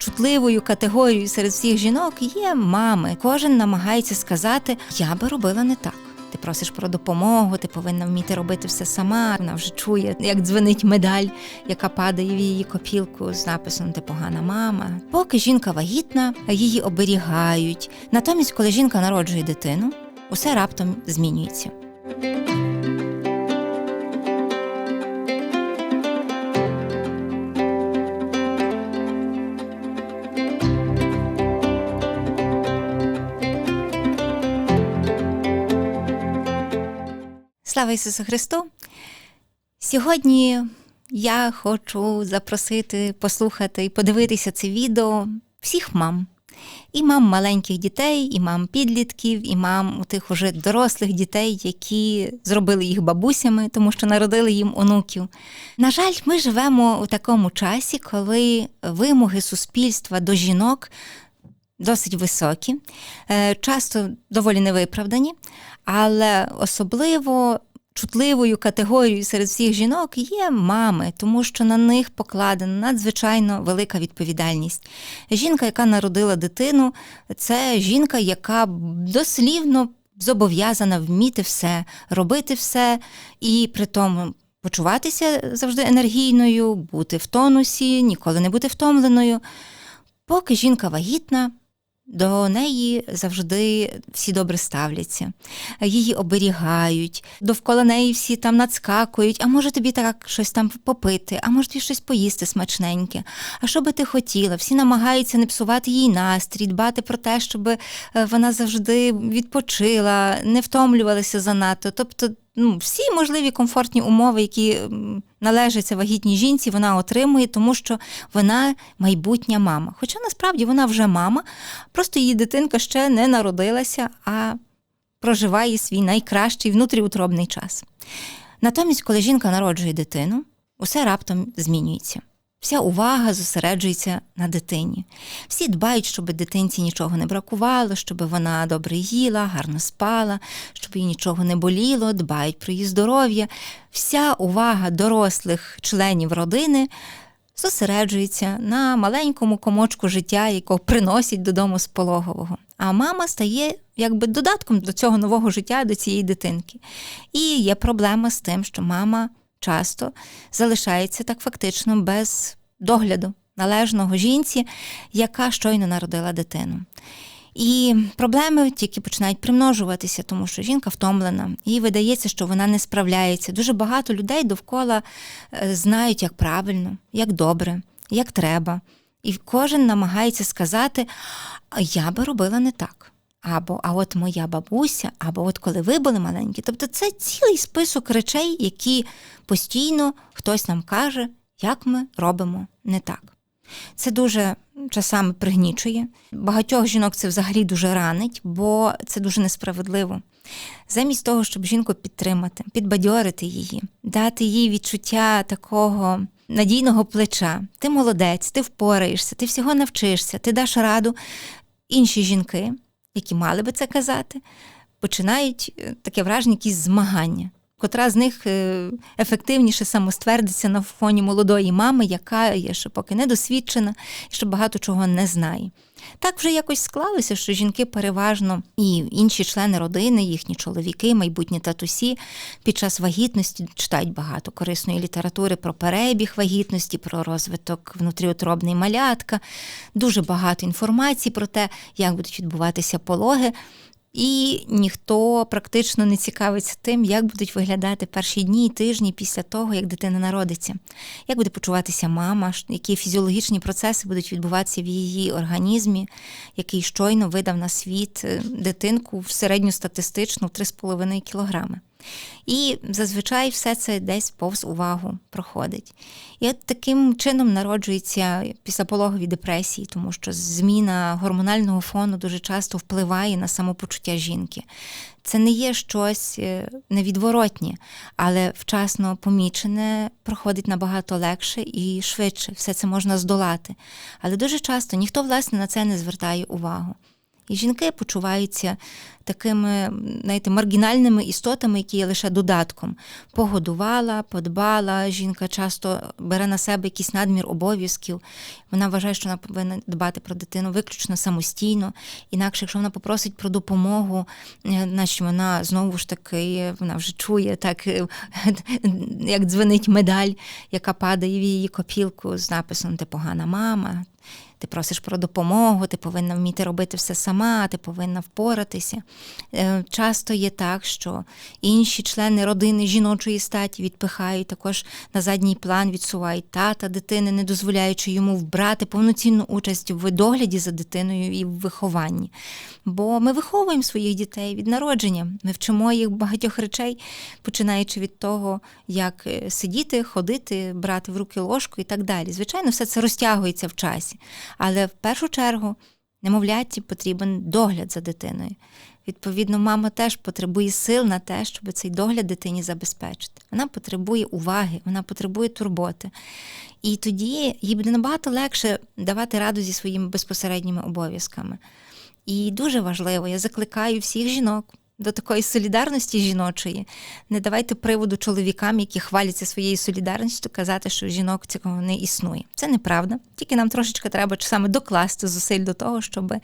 чутливою категорією серед всіх жінок є мами. Кожен намагається сказати: Я би робила не так. Ти просиш про допомогу, ти повинна вміти робити все сама. Вона вже чує, як дзвенить медаль, яка падає в її копілку з написом Ти погана мама. Поки жінка вагітна, її оберігають. Натомість, коли жінка народжує дитину, усе раптом змінюється. Слава Ісусу Христу! Сьогодні я хочу запросити послухати і подивитися це відео всіх мам. І мам маленьких дітей, і мам підлітків, і мам у тих уже дорослих дітей, які зробили їх бабусями, тому що народили їм онуків. На жаль, ми живемо у такому часі, коли вимоги суспільства до жінок досить високі, е, часто доволі невиправдані, але особливо чутливою категорією серед всіх жінок є мами, тому що на них покладена надзвичайно велика відповідальність. Жінка, яка народила дитину, це жінка, яка дослівно зобов'язана вміти все, робити все і при тому. Почуватися завжди енергійною, бути в тонусі, ніколи не бути втомленою. Поки жінка вагітна, до неї завжди всі добре ставляться, її оберігають, довкола неї всі там надскакують, а може тобі так щось там попити, а може тобі щось поїсти смачненьке. А що би ти хотіла? Всі намагаються не псувати їй настрій, дбати про те, щоб е, вона завжди відпочила, не втомлювалася занадто. Тобто ну, всі можливі комфортні умови, які належаться вагітній жінці, вона отримує, тому що вона майбутня мама. Хоча насправді вона вже мама, просто її дитинка ще не народилася, а проживає свій найкращий внутріутробний час. Натомість, коли жінка народжує дитину, усе раптом змінюється. Вся увага зосереджується на дитині. Всі дбають, щоб дитинці нічого не бракувало, щоб вона добре їла, гарно спала, щоб їй нічого не боліло, дбають про її здоров'я. Вся увага дорослих членів родини зосереджується на маленькому комочку життя, якого приносять додому з пологового. А мама стає якби додатком до цього нового життя, до цієї дитинки. І є проблема з тим, що мама часто залишається так фактично без догляду належного жінці, яка щойно народила дитину. І проблеми тільки починають примножуватися, тому що жінка втомлена, їй видається, що вона не справляється. Дуже багато людей довкола е, знають, як правильно, як добре, як треба. І кожен намагається сказати, я би робила не так. Або а от моя бабуся, або от коли ви були маленькі. Тобто це цілий список речей, які постійно хтось нам каже, як ми робимо не так. Це дуже часами пригнічує. Багатьох жінок це взагалі дуже ранить, бо це дуже несправедливо. Замість того, щоб жінку підтримати, підбадьорити її, дати їй відчуття такого надійного плеча. Ти молодець, ти впораєшся, ти всього навчишся, ти даш раду. Інші жінки, які мали би це казати, починають е, таке враження, якісь змагання котра з них е, ефективніше самоствердиться на фоні молодої мами, яка є ще поки недосвідчена і ще багато чого не знає. Так вже якось склалося, що жінки переважно і інші члени родини, їхні чоловіки, майбутні татусі під час вагітності читають багато корисної літератури про перебіг вагітності, про розвиток внутріутробний малятка, дуже багато інформації про те, як будуть відбуватися пологи. І ніхто практично не цікавиться тим, як будуть виглядати перші дні і тижні після того, як дитина народиться, як буде почуватися мама, які фізіологічні процеси будуть відбуватися в її організмі, який щойно видав на світ е, дитинку в середньостатистичну 3,5 кілограми. І зазвичай все це десь повз увагу проходить. І от таким чином народжується післяпологові депресії, тому що зміна гормонального фону дуже часто впливає на самопочуття жінки. Це не є щось е, невідворотнє, але вчасно помічене проходить набагато легше і швидше. Все це можна здолати. Але дуже часто ніхто, власне, на це не звертає увагу. І жінки почуваються такими, знаєте, маргінальними істотами, які є лише додатком. Погодувала, подбала. Жінка часто бере на себе якийсь надмір обов'язків. Вона вважає, що вона повинна дбати про дитину виключно самостійно. Інакше, якщо вона попросить про допомогу, е, значить вона знову ж таки вона вже чує, так е, як дзвонить медаль, яка падає в її копілку з написом Ти погана мама. Ти просиш про допомогу, ти повинна вміти робити все сама, ти повинна впоратися. Е, часто є так, що інші члени родини жіночої статі відпихають також на задній план, відсувають тата дитини, не дозволяючи йому вбрати повноцінну участь в догляді за дитиною і в вихованні. Бо ми виховуємо своїх дітей від народження, ми вчимо їх багатьох речей, починаючи від того, як е, сидіти, ходити, брати в руки ложку і так далі. Звичайно, все це розтягується в часі. Але в першу чергу немовляті потрібен догляд за дитиною. Відповідно, мама теж потребує сил на те, щоб цей догляд дитині забезпечити. Вона потребує уваги, вона потребує турботи. І тоді їй буде набагато легше давати раду зі своїми безпосередніми обов'язками. І дуже важливо, я закликаю всіх жінок до такої солідарності жіночої. Не давайте приводу чоловікам, які хваляться своєю солідарністю, казати, що жінок цього не існує. Це неправда. Тільки нам трошечки треба саме докласти зусиль до того, щоб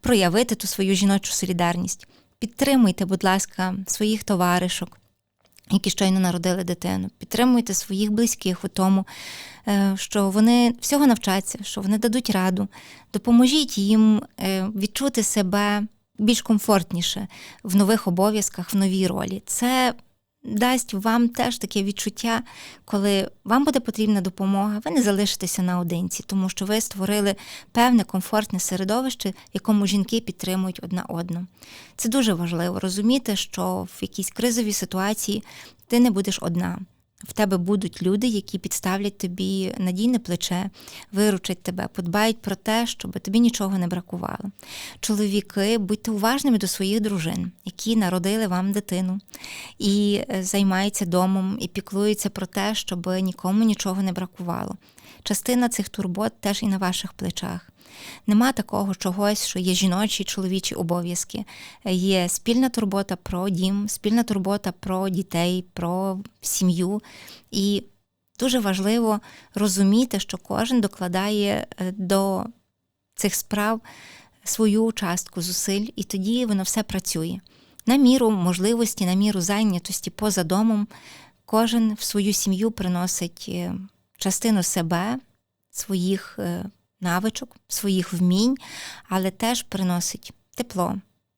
проявити ту свою жіночу солідарність. Підтримуйте, будь ласка, своїх товаришок. Які щойно народили дитину, підтримуйте своїх близьких у тому, е, що вони всього навчаться, що вони дадуть раду, допоможіть їм е, відчути себе більш комфортніше в нових обов'язках, в новій ролі. Це дасть вам теж таке відчуття, коли вам буде потрібна допомога, ви не залишитеся наодинці, тому що ви створили певне комфортне середовище, в якому жінки підтримують одна одну. Це дуже важливо розуміти, що в якійсь кризовій ситуації ти не будеш одна в тебе будуть люди, які підставлять тобі надійне плече, виручать тебе, подбають про те, щоб тобі нічого не бракувало. Чоловіки, будьте уважними до своїх дружин, які народили вам дитину, і е, займаються домом, і піклуються про те, щоб нікому нічого не бракувало. Частина цих турбот теж і на ваших плечах. Нема такого чогось, що є жіночі, чоловічі обов'язки. Є спільна турбота про дім, спільна турбота про дітей, про сім'ю. І дуже важливо розуміти, що кожен докладає е, до цих справ свою частку зусиль, і тоді воно все працює. На міру можливості, на міру зайнятості поза домом, кожен в свою сім'ю приносить е, частину себе, своїх е, навичок, своїх вмінь, але теж приносить тепло,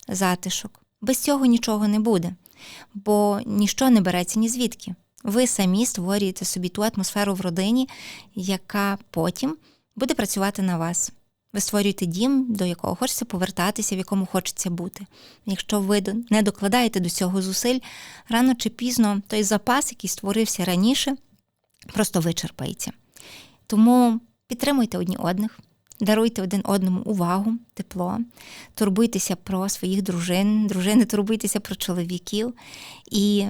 затишок. Без цього нічого не буде, бо ніщо не береться ні звідки. Ви самі створюєте собі ту атмосферу в родині, яка потім буде працювати на вас. Ви створюєте дім, до якого хочеться повертатися, в якому хочеться бути. Якщо ви не докладаєте до цього зусиль, рано чи пізно той запас, який створився раніше, просто вичерпається. Тому Підтримуйте одні одних, даруйте один одному увагу, тепло, турбуйтеся про своїх дружин, дружини, турбуйтеся про чоловіків і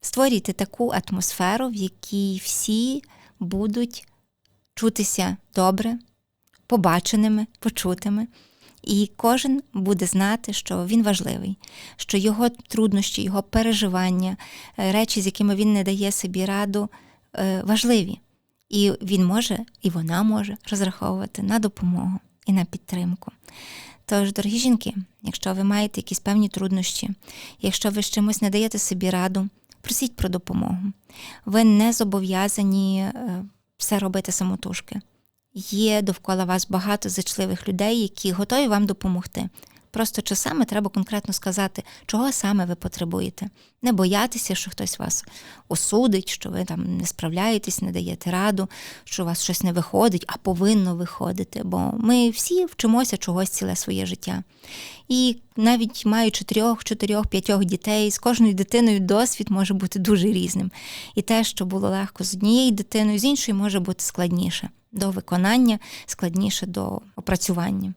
створюйте таку атмосферу, в якій всі будуть чутися добре, побаченими, почутими. І кожен буде знати, що він важливий, що його труднощі, його переживання, е, речі, з якими він не дає собі раду, е, важливі. І він може, і вона може розраховувати на допомогу і на підтримку. Тож, дорогі жінки, якщо ви маєте якісь певні труднощі, якщо ви з чимось не даєте собі раду, просіть про допомогу. Ви не зобов'язані е, все робити самотужки. Є довкола вас багато зачливих людей, які готові вам допомогти. Просто часами треба конкретно сказати, чого саме ви потребуєте. Не боятися, що хтось вас осудить, що ви там не справляєтесь, не даєте раду, що у вас щось не виходить, а повинно виходити. Бо ми всі вчимося чогось ціле своє життя. І навіть маючи трьох, чотирьох, п'ятьох дітей, з кожною дитиною досвід може бути дуже різним. І те, що було легко з однією дитиною, з іншою може бути складніше до виконання, складніше до опрацювання.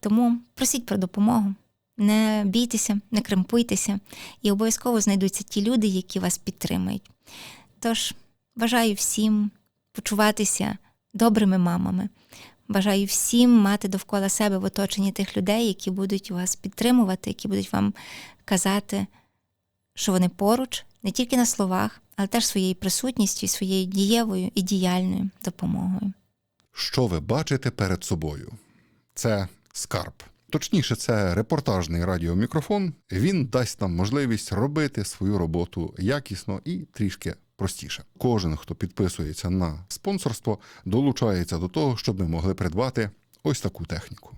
Тому просіть про допомогу, не бійтеся, не кремпуйтеся, і обов'язково знайдуться ті люди, які вас підтримують. Тож бажаю всім почуватися добрими мамами, Бажаю всім мати довкола себе в оточенні тих людей, які будуть вас підтримувати, які будуть вам казати, що вони поруч, не тільки на словах, але теж своєю присутністю, своєю дієвою і діяльною допомогою. Що ви бачите перед собою? Це скарб. Точніше, це репортажний радіомікрофон. Він дасть нам можливість робити свою роботу якісно і трішки простіше. Кожен, хто підписується на спонсорство, долучається до того, щоб ми могли придбати ось таку техніку.